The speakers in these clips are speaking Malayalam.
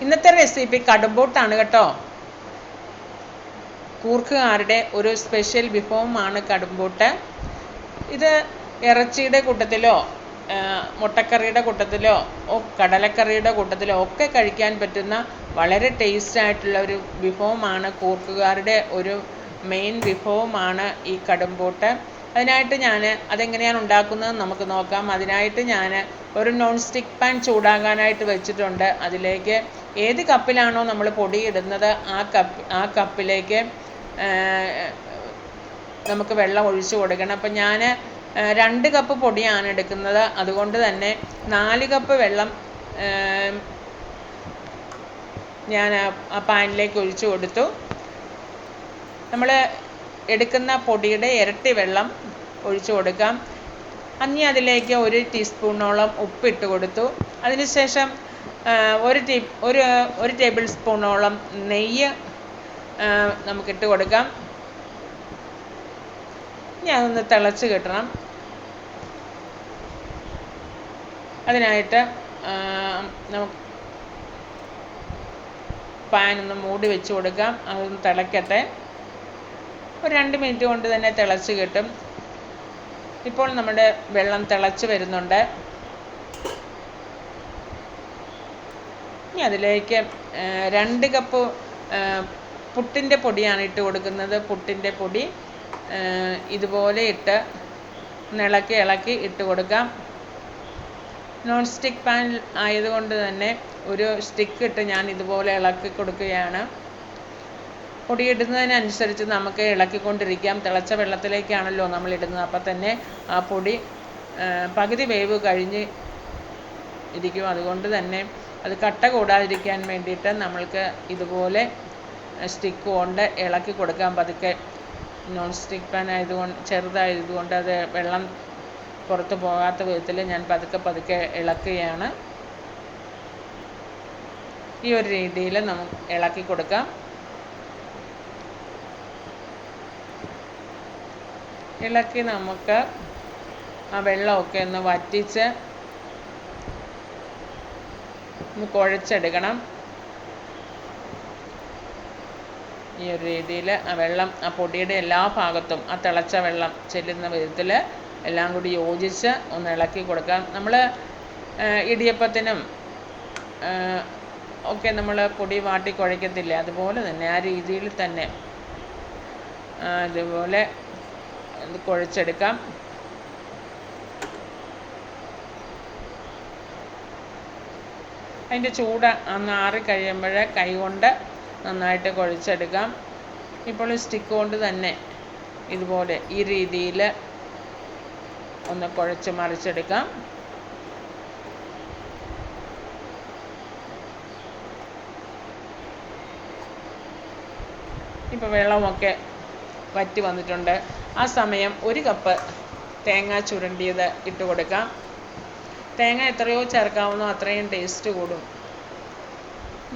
ഇന്നത്തെ റെസിപ്പി കടുംബോട്ടാണ് കേട്ടോ. കൂർക്കുകാരുടെ ഒരു സ്പെഷ്യൽ വിഭവമാണ് കടുംബോട്ട് ഇത് ഇറച്ചിയുടെ കൂട്ടത്തിലോ മുട്ടക്കറിയുടെ കൂട്ടത്തിലോ കടലക്കറിയുടെ കൂട്ടത്തിലോ ഒക്കെ കഴിക്കാൻ പറ്റുന്ന വളരെ ടേസ്റ്റ് ആയിട്ടുള്ള ഒരു വിഭവമാണ് കൂർക്കുകാരുടെ ഒരു മെയിൻ വിഭവമാണ് ഈ കടുംബോട്ട് അതിനായിട്ട് ഞാൻ അതെങ്ങനെയാണ് ഉണ്ടാക്കുന്നത് നമുക്ക് നോക്കാം. അതിനായിട്ട് ഞാൻ ഒരു നോൺ സ്റ്റിക്ക് പാൻ ചൂടാകാനായിട്ട് വെച്ചിട്ടുണ്ട്. അതിലേക്ക് ഏത് കപ്പിലാണോ നമ്മൾ പൊടി ഇടുന്നത് ആ കപ്പ് ആ കപ്പിലേക്ക് നമുക്ക് വെള്ളം ഒഴിച്ചു കൊടുക്കണം. അപ്പം ഞാൻ രണ്ട് കപ്പ് പൊടിയാണ് എടുക്കുന്നത്. അതുകൊണ്ട് തന്നെ നാല് കപ്പ് വെള്ളം ഞാൻ ആ പാനിലേക്ക് ഒഴിച്ചു കൊടുത്തു. നമ്മൾ എടുക്കുന്ന പൊടിയുടെ ഇരട്ടി വെള്ളം ഒഴിച്ചു കൊടുക്കാം. അന്നി അതിലേക്ക് ഒരു ടീസ്പൂണോളം ഉപ്പിട്ട് കൊടുത്തു. അതിനുശേഷം ഒരു ടീ ഒരു ഒരു ടേബിൾ സ്പൂണോളം നെയ്യ് നമുക്ക് ഇട്ട് കൊടുക്കാം. ഇനി അതൊന്ന് തിളച്ച് കിട്ടണം. അതിനായിട്ട് നമുക്ക് പാൻ ഒന്ന് മൂടി വെച്ച് കൊടുക്കാം. അതൊന്ന് തിളയ്ക്കട്ടെ ഒരു രണ്ട് മിനിറ്റ് കൊണ്ട് തന്നെ തിളച്ച് കിട്ടും. ഇപ്പോൾ നമ്മുടെ വെള്ളം തിളച്ച് വരുന്നുണ്ട്. ഇനി അതിലേക്ക് രണ്ട് കപ്പ് പുട്ടിന്റെ പൊടിയാണ് ഇട്ട് കൊടുക്കുന്നത്. പുട്ടിന്റെ പൊടി ഇതുപോലെ ഇട്ട് ഇളക്കി ഇളക്കി ഇട്ട് കൊടുക്കാം. നോൺ സ്റ്റിക്ക് പാൻ ആയതുകൊണ്ട് തന്നെ ഒരു സ്റ്റിക്ക് ഇട്ട് ഞാൻ ഇതുപോലെ ഇളക്കി കൊടുക്കുകയാണ് പൊടി ഇടുന്നതിനനുസരിച്ച് നമുക്ക് ഇളക്കിക്കൊണ്ടിരിക്കാം. തിളച്ച വെള്ളത്തിലേക്കാണല്ലോ നമ്മൾ ഇടുന്നത്. അപ്പം തന്നെ ആ പൊടി പകുതി വേവ് കഴിഞ്ഞ് ഇരിക്കും. അതുകൊണ്ട് തന്നെ അത് കട്ട കൂടാതിരിക്കാൻ വേണ്ടിയിട്ട് നമ്മൾക്ക് ഇതുപോലെ സ്റ്റിക്ക് കൊണ്ട് ഇളക്കി കൊടുക്കാം. പതുക്കെ നോൺ സ്റ്റിക്ക് പാൻ ആയതുകൊണ്ട് ചെറുതായതുകൊണ്ട് അത് വെള്ളം പുറത്ത് പോകാത്ത വിധത്തിൽ ഞാൻ പതുക്കെ പതുക്കെ ഇളക്കുകയാണ്. ഈ ഒരു രീതിയിൽ നമുക്ക് ഇളക്കി കൊടുക്കാം. ഇളക്കി നമുക്ക് ആ വെള്ളമൊക്കെ ഒന്ന് വറ്റിച്ച് ഒന്ന് കുഴച്ചെടുക്കണം. ഈ ഒരു രീതിയിൽ ആ വെള്ളം ആ പൊടിയുടെ എല്ലാ ഭാഗത്തും ആ തിളച്ച വെള്ളം ചെല്ലുന്ന വിധത്തിൽ എല്ലാം കൂടി യോജിച്ച് ഒന്ന് ഇളക്കി കൊടുക്കാം നമ്മൾ ഇടിയപ്പത്തിനും ഒക്കെ നമ്മൾ പൊടി വാട്ടി കുഴയ്ക്കത്തില്ലേ? അതുപോലെ തന്നെ ആ രീതിയിൽ തന്നെ ആ, ഇതുപോലെ ഇത് കുഴച്ചെടുക്കാം. അതിന്റെ ചൂട് ആറി കഴിയുമ്പോൾ കൈ കൊണ്ട് നന്നായിട്ട് കുഴച്ചെടുക്കാം. ഇപ്പോൾ സ്റ്റിക്ക് കൊണ്ട് തന്നെ ഇതുപോലെ ഈ രീതിയിൽ ഒന്ന് കുഴച്ച് മറിച്ചെടുക്കാം. ഇപ്പോൾ വെള്ളമൊക്കെ വറ്റി വന്നിട്ടുണ്ട്. ആ സമയം ഒരു കപ്പ് തേങ്ങ ചുരണ്ടിയത് ഇട്ട് കൊടുക്കാം. തേങ്ങ എത്രയോ ചേർക്കാവുന്നോ അത്രയും ടേസ്റ്റ് കൂടും.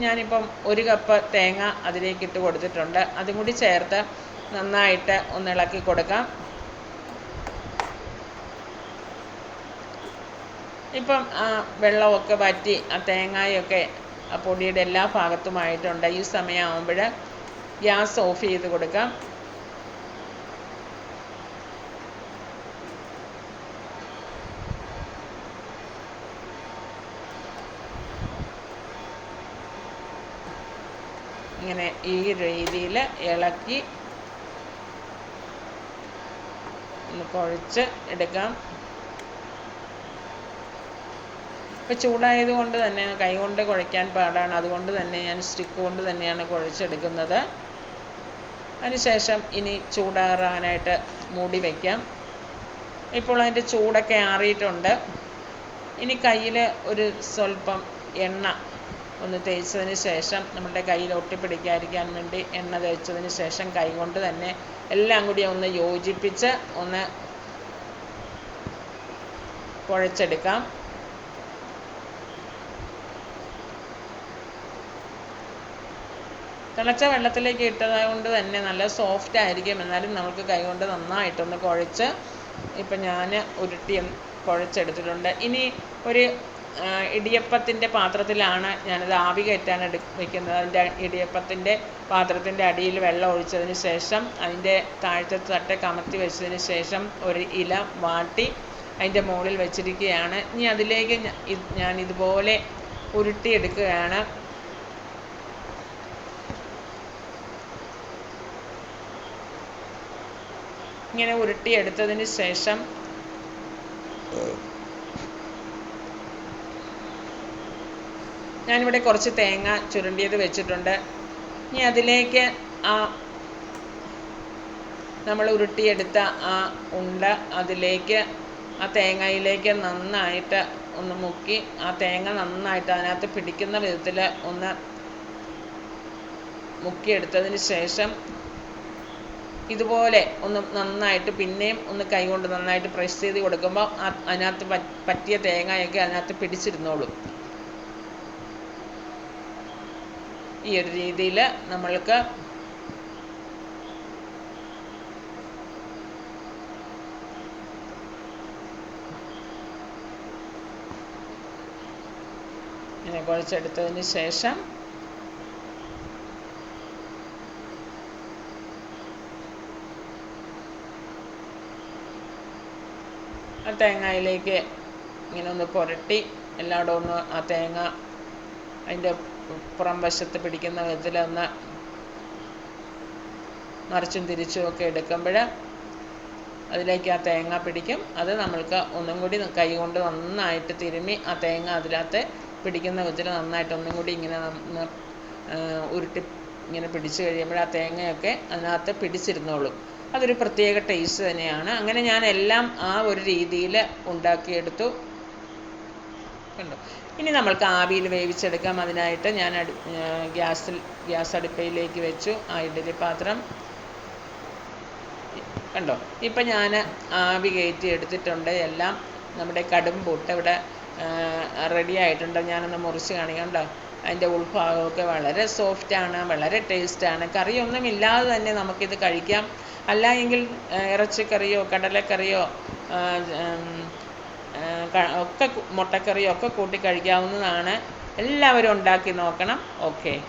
ഞാനിപ്പം ഒരു കപ്പ് തേങ്ങ അതിലേക്ക് ഇട്ട് കൊടുത്തിട്ടുണ്ട്. അതും കൂടി ചേർത്ത് നന്നായിട്ട് ഒന്ന് ഇളക്കി കൊടുക്കാം. ഇപ്പം ആ വെള്ളമൊക്കെ വറ്റി ആ തേങ്ങയൊക്കെ ആ പൊടിയുടെ എല്ലാ ഭാഗത്തുമായിട്ടുണ്ട് ഈ സമയമാകുമ്പോൾ ഗ്യാസ് ഓഫ് ചെയ്ത് കൊടുക്കാം. ഇങ്ങനെ ഈ രീതിയിൽ ഇളക്കി ഒന്ന് കുഴച്ച് എടുക്കാം. ഇപ്പം ചൂടായത് കൊണ്ട് തന്നെ കൈ കൊണ്ട് കുഴയ്ക്കാൻ പാടാണ്. അതുകൊണ്ട് തന്നെ ഞാൻ സ്റ്റിക്ക് കൊണ്ട് തന്നെയാണ് കുഴച്ചെടുക്കുന്നത്. അതിനുശേഷം ഇനി ചൂടാറാനായിട്ട് മൂടി വയ്ക്കാം ഇപ്പോൾ അതിന്റെ ചൂടൊക്കെ ആറിയിട്ടുണ്ട്. ഇനി കയ്യിൽ ഒരു സ്വല്പം എണ്ണ ഒന്ന് തേച്ചതിന് ശേഷം നമ്മുടെ കയ്യിൽ ഒട്ടിപ്പിടിക്കാതിരിക്കാൻ വേണ്ടി എണ്ണ തേച്ചതിന് ശേഷം കൈ കൊണ്ട് തന്നെ എല്ലാം കൂടി ഒന്ന് യോജിപ്പിച്ച് ഒന്ന് കുഴച്ചെടുക്കാം. തിളച്ച വെള്ളത്തിലേക്ക് ഇട്ടത് കൊണ്ട് തന്നെ നല്ല സോഫ്റ്റ് ആയിരിക്കും. എന്നാലും നമുക്ക് കൈകൊണ്ട് നന്നായിട്ടൊന്ന് കുഴച്ച് ഇപ്പം ഞാൻ ഉരുട്ടി കുഴച്ചെടുത്തിട്ടുണ്ട്. ഇനി ഒരു ഇടിയപ്പത്തിന്റെ പാത്രത്തിലാണ് ഞാനത് ആവി കയറ്റാൻ എടു വെക്കുന്നത്. അതിന്റെ ഇടിയപ്പത്തിന്റെ പാത്രത്തിന്റെ അടിയിൽ വെള്ളം ഒഴിച്ചതിന് ശേഷം അതിന്റെ താഴത്തെ തട്ട് കമത്തി വെച്ചതിന് ശേഷം ഒരു ഇല വാട്ടി അതിന്റെ മുകളിൽ വെച്ചിരിക്കുകയാണ്. ഇനി അതിലേക്ക് ഞാൻ ഇതുപോലെ ഉരുട്ടിയെടുക്കുകയാണ്. ഇങ്ങനെ ഉരുട്ടിയെടുത്തതിന് ശേഷം ഞാനിവിടെ കുറച്ച് തേങ്ങ ചുരണ്ടിയത് വെച്ചിട്ടുണ്ട്. ഇനി അതിലേക്ക് ആ നമ്മൾ ഉരുട്ടിയെടുത്ത ആ ഉണ്ട അതിലേക്ക് ആ തേങ്ങയിലേക്ക് നന്നായിട്ട് ഒന്ന് മുക്കി ആ തേങ്ങ നന്നായിട്ട് അതിനകത്ത് പിടിക്കുന്ന വിധത്തിൽ ഒന്ന് മുക്കിയെടുത്തതിന് ശേഷം ഇതുപോലെ ഒന്ന് നന്നായിട്ട് പിന്നെയും ഒന്ന് കൈകൊണ്ട് നന്നായിട്ട് പ്രസ് ചെയ്ത് കൊടുക്കുമ്പോൾ അതിനകത്ത് പറ്റിയ തേങ്ങയൊക്കെ അതിനകത്ത് പിടിച്ചിരുന്നോളും. ഈ ഒരു രീതിയിൽ നമ്മൾക്ക് ഇങ്ങനെ കുഴച്ചെടുത്തതിന് ശേഷം ആ തേങ്ങയിലേക്ക് ഇങ്ങനെ ഒന്ന് പുരട്ടി എല്ലായിടവും ഒന്ന് ആ തേങ്ങ അതിന്റെ പുറം വശത്ത് പിടിക്കുന്ന വിധത്തിൽ ഒന്ന് മറിച്ചും തിരിച്ചും ഒക്കെ എടുക്കുമ്പോൾ അതിലേക്ക് ആ തേങ്ങ പിടിക്കും. അത് നമ്മൾക്ക് ഒന്നും കൂടി കൈ കൊണ്ട് നന്നായിട്ട് തിരുമ്മി ആ തേങ്ങ അതിനകത്ത് പിടിക്കുന്ന വിധത്തിൽ നന്നായിട്ട് ഒന്നും കൂടി ഇങ്ങനെ ഉരുട്ടി ഇങ്ങനെ പിടിച്ചു കഴിയുമ്പോൾ ആ തേങ്ങയൊക്കെ അതിനകത്ത് പിടിച്ചിരുന്നോളും. അതൊരു പ്രത്യേക ടേസ്റ്റ് തന്നെയാണ്. അങ്ങനെ ഞാൻ എല്ലാം ആ ഒരു രീതിയിൽ ഉണ്ടാക്കിയെടുത്തു. കണ്ടോ ഇനി നമ്മൾക്ക് ആവിയിൽ വേവിച്ചെടുക്കാം. അതിനായിട്ട് ഞാൻ അടു ഗ്യാസിൽ ഗ്യാസ് അടുപ്പയിലേക്ക് വെച്ചു. ആ ഇഡ്ഡലി പാത്രം. കണ്ടോ? ഇപ്പം ഞാൻ ആവി കയറ്റി എടുത്തിട്ടുണ്ട്. എല്ലാം നമ്മുടെ കടും പൂട്ട് ഇവിടെ റെഡി ആയിട്ടുണ്ട്. ഞാനൊന്ന് മുറിച്ച് കാണിക്കാം കണ്ടോ അതിന്റെ ഉൾഭാഗമൊക്കെ വളരെ സോഫ്റ്റാണ് വളരെ ടേസ്റ്റാണ് കറിയൊന്നും ഇല്ലാതെ തന്നെ നമുക്കിത് കഴിക്കാം. അല്ല എങ്കിൽ ഇറച്ചിക്കറിയോ കടലക്കറിയോ ഒക്കെ കു- മുട്ടക്കറിയോ ഒക്കെ കൂട്ടി കഴിക്കാവുന്നതാണ്. എല്ലാവരും ഉണ്ടാക്കി നോക്കണം. ഓക്കെ